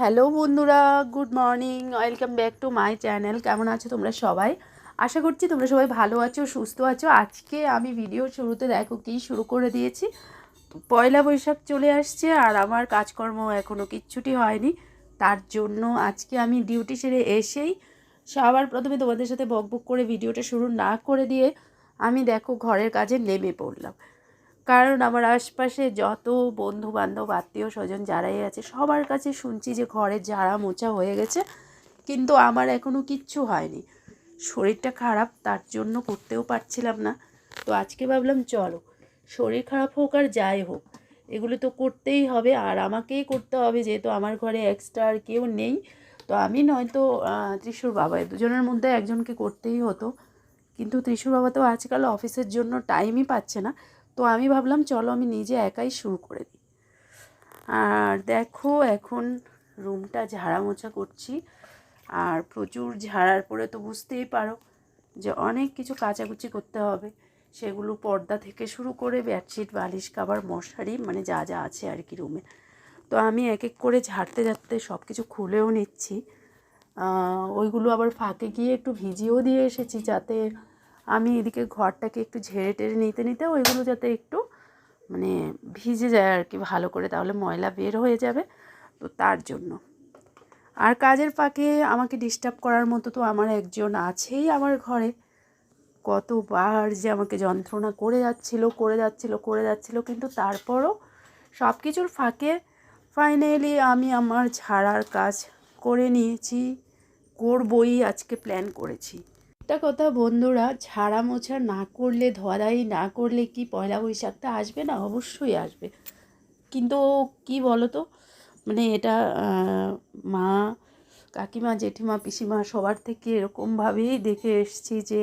Hello বন্ধুরা, good morning, welcome back to my channel. কেমন আছো তোমরা সবাই? আশা করছি তোমরা সবাই ভালো আছো, সুস্থ আছো। আজকে আমি ভিডিও শুরুতে দেখো কি শুরু করে দিয়েছি। পয়লা বৈশাখ চলে আসছে আর আমার কাজকর্ম এখনও কিচ্ছুটি হয়নি। তার জন্য আজকে আমি ডিউটি সেরে এসেই সবার প্রথমে তোমাদের সাথে বকবক করে ভিডিওটা শুরু না করে দিয়ে আমি দেখো ঘরের কাজে নেমে পড়লাম। কারণ আমার আশপাশে যত বন্ধু বান্ধব আত্মীয় স্বজন যারাই আছে, সবার কাছে শুনছি যে ঘরে ঝাড়া মোছা হয়ে গেছে, কিন্তু আমার এখনও কিচ্ছু হয়নি। শরীরটা খারাপ, তার জন্য করতেও পারছিলাম না। তো আজকে ভাবলাম, চলো, শরীর খারাপ হোক আর যাই হোক, এগুলো তো করতেই হবে, আর আমাকেই করতে হবে, যেহেতু আমার ঘরে এক্সট্রা আর কেউ নেই। তো আমি নয়তো ত্রিশুর বাবা দুজনের মধ্যে একজনকে করতেই হতো। কিন্তু ত্রিশুর বাবা তো আজকাল অফিসের জন্য টাইমই পাচ্ছে না। তো আমি ভাবলাম, চলো আমি নিজে একাই শুরু করে দিই। আর দেখো, এখন রুমটা ঝাড়া মোছা করছি। আর প্রচুর ঝাড়ার পরে তো বুঝতেই পারো যে অনেক কিছু কাচাকুচি করতে হবে। সেগুলো পর্দা থেকে শুরু করে বেডশিট, বালিশ, কাবার, মশারি মানে যা যা আছে আর কি রুমে। তো আমি এক এক করে ঝাড়তে ঝাড়তে সব কিছু খুলেও নিচ্ছি। ওইগুলো আবার ফাঁকে গিয়ে একটু ভিজিয়েও দিয়ে এসেছি যাতে আমি এদিকে ঘরটাকে একটু ঝেড়ে টেড়ে নিতে নিতে ওইগুলো যাতে একটু মানে ভিজে যায় আর কি ভালো করে, তাহলে ময়লা বের হয়ে যাবে তো তার জন্য। আর কাজের ফাঁকে আমাকে ডিস্টার্ব করার মতো তো আমার একজন আছেই আমার ঘরে। কতবার যে আমাকে যন্ত্রণা করে যাচ্ছিল করে যাচ্ছিল করে যাচ্ছিল, কিন্তু তারপরও সব কিছুর ফাঁকে ফাইনালি আমি আমার ঝাড়ার কাজ করে নিয়েছি, করবই, আজকে প্ল্যান করেছি। একটা কথা বন্ধুরা ঝাড়া মোছা না করলে ধোয়াধাই না করলে কি পয়লা বৈশাখটা আসবে না? অবশ্যই আসবে। কিন্তু কি বলো তো মানে এটা মা, কাকিমা, জেঠিমা, পিসিমা সবার থেকে এরকমভাবেই দেখে এসছি যে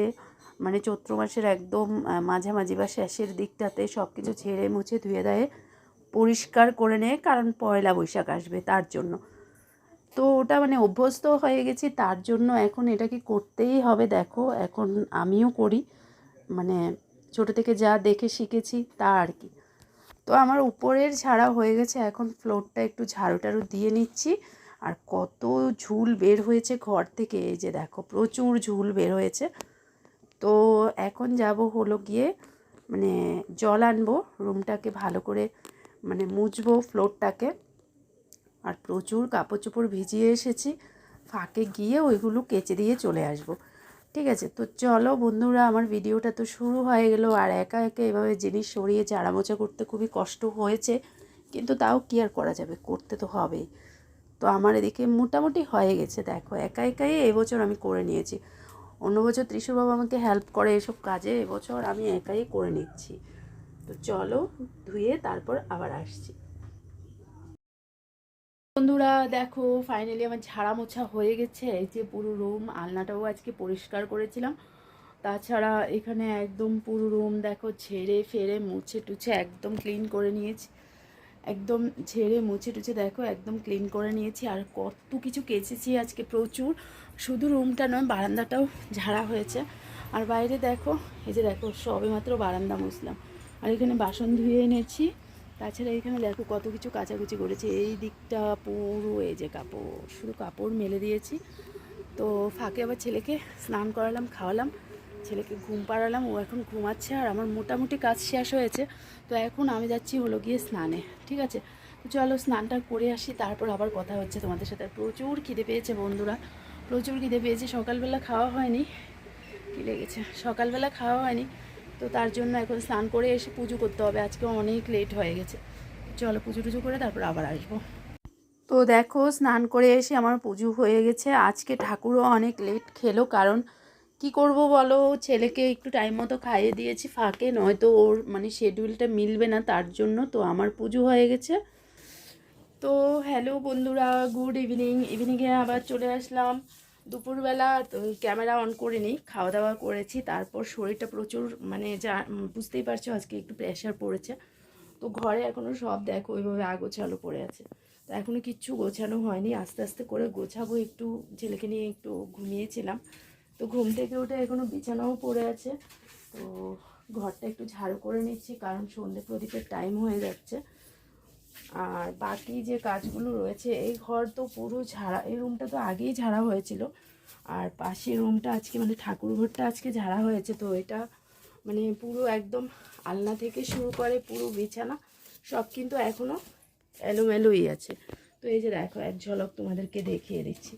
মানে চৈত্র মাসের একদম মাঝামাঝি বা শেষের দিকটাতে সব কিছু ছেড়ে মুছে ধুয়ে দেয় পরিষ্কার করে নেয় কারণ পয়লা বৈশাখ আসবে তার জন্য। তো ওটা মানে অভ্যস্ত হয়ে গেছি, তার জন্য এখন এটাকে করতেই হবে দেখো, এখন আমিও করি। মানে ছোটো থেকে যা দেখে শিখেছি তা আর কি। তো আমার উপরের ঝাড়া হয়ে গেছে, এখন ফ্লোরটা একটু ঝাড়ু টাড়ু দিয়ে নিচ্ছি। আর কত ঝুল বের হয়েছে ঘর থেকে, এই যে দেখো প্রচুর ঝুল বের হয়েছে। তো এখন যাব হলো গিয়ে মানে জল আনব রুমটাকে ভালো করে মানে মুছবো ফ্লোরটাকে আর প্রচুর কাপড় চোপড় ভিজিয়ে এসেছি। ফাঁকে গিয়ে ওইগুলো কেচে দিয়ে চলে আসব। ঠিক আছে? তো চলো বন্ধুরা, আমার ভিডিওটা তো শুরু হয়ে গেল। আর একা একা এভাবে জিনিস সরিয়ে চাড়ামোচা করতে খুবই কষ্ট হয়েছে। কিন্তু তাও কি আর করা যাবে? করতে তো হবেই। তো আমার এদিকে মোটামুটি হয়ে গেছে। দেখো, একা একাই এবছর আমি করে নিয়েছি। অন্য বছর ত্রিশুর বাবা আমাকে হেল্প করে এসব কাজে, এবছর আমি একাই করে নিচ্ছি। তো চলো ধুয়ে তারপর আবার আসছি। বন্ধুরা, দেখো ফাইনালি আমার ঝাড়া মোছা হয়ে গেছে। এই যে পুরো রুম আলনাটাও আজকে পরিষ্কার করেছিলাম। তাছাড়া এখানে একদম পুরো রুম দেখো, ঝেড়ে ফেরে মুছে টুছে একদম ক্লিন করে নিয়েছি। একদম ঝেড়ে, মুছে টুছে, দেখো, একদম ক্লিন করে নিয়েছি। আর কত কিছু কেচেছি আজকে প্রচুর। শুধু রুমটা নয়, বারান্দাটাও ঝাড়া হয়েছে। আর বাইরে দেখো, এই যে দেখো সবে মাত্র বারান্দা মুছলাম। আর এখানে বাসন ধুয়ে এনেছি। তাছাড়া এখানে দেখো কত কিছু কাচাকুচি করেছে। এই দিকটা পুরো এই যে কাপড়, শুধু কাপড় মেলে দিয়েছি। তো ফাঁকে আবার ছেলেকে স্নান করালাম, খাওয়ালাম। ছেলেকে ঘুম পাড়ালাম, ও এখন ঘুমাচ্ছে আর আমার মোটামুটি কাজ শেষ হয়েছে। তো এখন আমি যাচ্ছি হলো গিয়ে স্নানে, ঠিক আছে? তো চলো স্নানটা করে আসি, তারপর আবার কথা হচ্ছে তোমাদের সাথে। প্রচুর খিদে পেয়েছে বন্ধুরা, প্রচুর খিদে পেয়েছে। সকালবেলা খাওয়া হয়নি, কী লেগেছে? সকালবেলা খাওয়া হয়নি। তো তার জন্য এখন স্নান করে এসে পুজো করতে হবে। আজকে অনেক লেট হয়ে গেছে। চলো পুজো টুজো করে তারপর আবার আসব। তো দেখো, স্নান করে এসে আমার পুজো হয়ে গেছে। আজকে ঠাকুরও অনেক লেট খেলো, কারণ কি করব বলো? ছেলেকে একটু টাইম মতো খাইয়ে দিয়েছি ফাঁকে, নয়তো ওর মানে শিডিউলটা মিলবে না তার জন্য, তো আমার পুজো হয়ে গেছে। তো হ্যালো বন্ধুরা গুড ইভিনিং ইভিনিংয়ে আবার চলে আসলাম। দুপুরবেলা ক্যামেরা অন করে নিই খাওয়া দাওয়া করেছি, তারপর শরীরটা প্রচুর মানে যা বুঝতেই পারছ আজকে একটু প্রেশার পড়েছে। তো ঘরে এখনও সব দেখো, ওইভাবে আগোছালো পড়ে আছে। তো এখনও কিচ্ছু গোছানো হয়নি, আস্তে আস্তে করে গোছাবো, একটু ছেলেকে নিয়ে একটু ঘুমিয়েছিলাম। তো ঘুম থেকে উঠে এখনও বিছানাও পড়ে আছে। তো ঘরটা একটু ঝাড়ু করে নিচ্ছি, কারণ সন্ধে প্রদীপের টাইম হয়ে যাচ্ছে। আর বাকি যে কাজগুলো রয়েছে, এই ঘর তো পুরো ঝাড়া, এই রুমটা তো আগেই ঝাড়া হয়েছিল। আর পাশের রুমটা আজকে মানে ঠাকুর ঘরটা আজকে ঝাড়া হয়েছে, তো এটা মানে পুরো একদম আলনা থেকে শুরু করে পুরো বিছানা, সব কিন্তু এখনও এলোমেলোই আছে। তো এই যে দেখো, এক ঝলক তোমাদেরকে দেখিয়ে দিচ্ছি।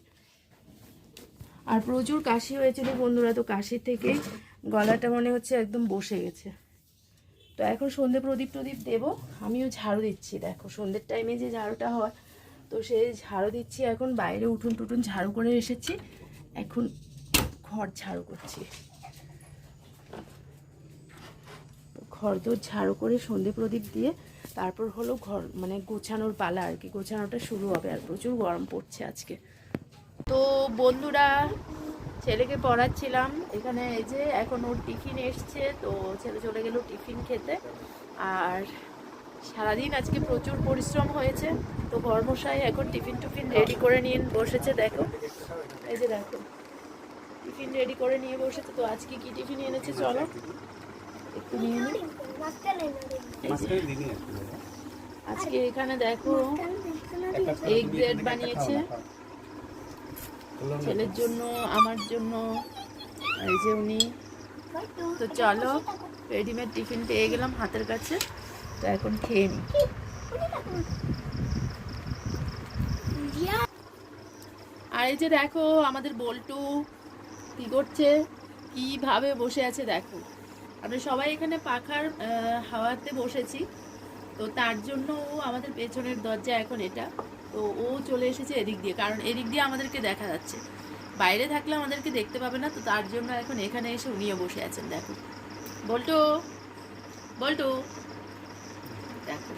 আর প্রচুর কাশি হয়েছিল বন্ধুরা, তো কাশির থেকে গলাটা মনে হচ্ছে একদম বসে গেছে। তো এখন সন্ধে প্রদীপ প্রদীপ দেবো। আমিও ঝাড়ু দিচ্ছি, দেখো সন্ধ্যের টাইমে যে ঝাড়ুটা হয়, তো সে ঝাড়ু দিচ্ছি। এখন বাইরে উঠুন টুটুন ঝাড়ু করে এসেছি, এখন ঘর ঝাড়ু করছি। তো ঘর দোর ঝাড়ু করে সন্ধে প্রদীপ দিয়ে, তারপর হলো ঘর মানে গোছানোর পালা আর কি। গোছানোটা শুরু হবে আর প্রচুর গরম পড়ছে আজকে। তো বন্ধুরা ছেলেকে পড়াচ্ছিলাম। এখানে এই যে এখন ওর টিফিন এসছে তো ছেলে চলে গেল টিফিন খেতে। আর সারাদিন আজকে প্রচুর পরিশ্রম হয়েছে। তো কর্মশাই এখন টিফিন টুফিন রেডি করে নিয়ে বসেছে দেখো। এই যে দেখো টিফিন রেডি করে নিয়ে বসেছে। তো আজকে কি টিফিন এনেছে চলো। একটু নিয়ে নিই আজকে এখানে দেখো এগ ব্রেড বানিয়েছে। ছেলের জন্য, আমার জন্য, এই যে উনি। তো চলো, রেডিমেড টিফিন পেয়ে গেলাম হাতের কাছে, তো এখন খেয়ে নিই আর এই যে দেখো, আমাদের বল্টু কি করছে? কীভাবে বসে আছে দেখো। আমরা সবাই এখানে পাখার হাওয়াতে বসেছি। তো তার জন্য আমাদের পেছনের দরজা এখন এটা। তো ও চলে এসেছে এদিক দিয়ে কারণ এদিক দিয়ে আমাদেরকে দেখা যাচ্ছে। বাইরে থাকলে আমাদেরকে দেখতে পাবে না তো তার জন্য এখন এখানে এসে উনিও বসে আছেন দেখো। বল্টু বল্টু দেখো।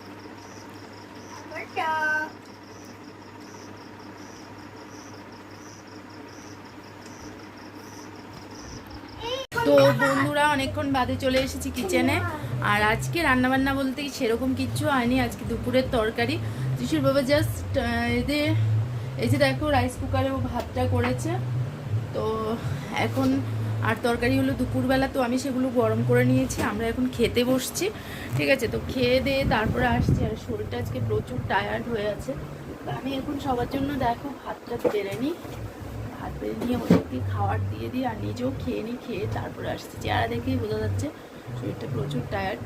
তো বন্ধুরা অনেকক্ষণ বাদে চলে এসেছি কিচেনে আর আজকে রান্নাবান্না বলতে কি সেরকম কিচ্ছু হয়নি আজকে দুপুরের তরকারি। যিশুর বাবা জাস্ট এদের এই যে দেখো রাইস কুকারে ও ভাতটা করেছে, তো এখন আর তরকারি হলো দুপুরবেলা, তো আমি সেগুলো গরম করে নিয়েছি, আমরা এখন খেতে বসছি, ঠিক আছে? তো খেয়ে দিয়ে তারপরে আসছি, আর শরীরটা আজকে প্রচুর টায়ার্ড হয়ে আছে। তো আমি এখন সবার জন্য দেখো ভাতটা বেড়ে নিই, ভাত বেড়ে নিয়ে ওদেরকে খাবার দিয়ে দিই, আর নিজেও খেয়ে নিই, খেয়ে তারপরে আসছি। চেহারা দেখেই বোঝা যাচ্ছে শরীরটা প্রচুর টায়ার্ড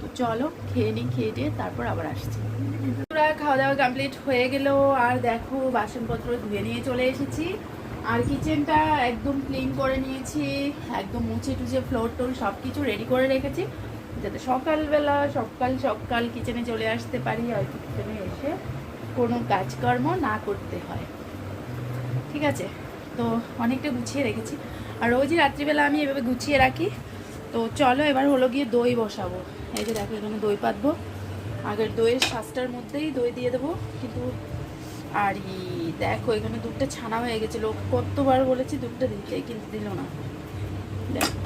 তো চলো, খেয়ে নিই, খেয়ে দিয়ে তারপর আবার আসছি। পুরা খাওয়া দাওয়া কমপ্লিট হয়ে গেল। আর দেখো, বাসনপত্র ধুয়ে নিয়ে চলে এসেছি। আর কিচেনটা একদম ক্লিন করে নিয়েছি। একদম মুছে টুছে ফ্লোর টোর সব কিছু রেডি করে রেখেছি। যাতে সকালবেলা, সকাল সকাল কিচেনে চলে আসতে পারি। আর কিচেনে এসে কোনো কাজকর্ম না করতে হয়। ঠিক আছে? তো অনেকটা গুছিয়ে রেখেছি। আর রোজই রাত্রিবেলা আমি এভাবে গুছিয়ে রাখি। তো চলো, এবার হলো গিয়ে দই বসাবো। এই যে দেখো, এখানে দই পাতবো। আগের দইয়ের শ্বাসটার মধ্যেই দই দিয়ে দেবো। কিন্তু আর দেখো, এখানে দুধটা ছানা হয়ে গেছিল লোক কতবার বলেছি দুধটা দিতে, কিন্তু দিল না। দেখো।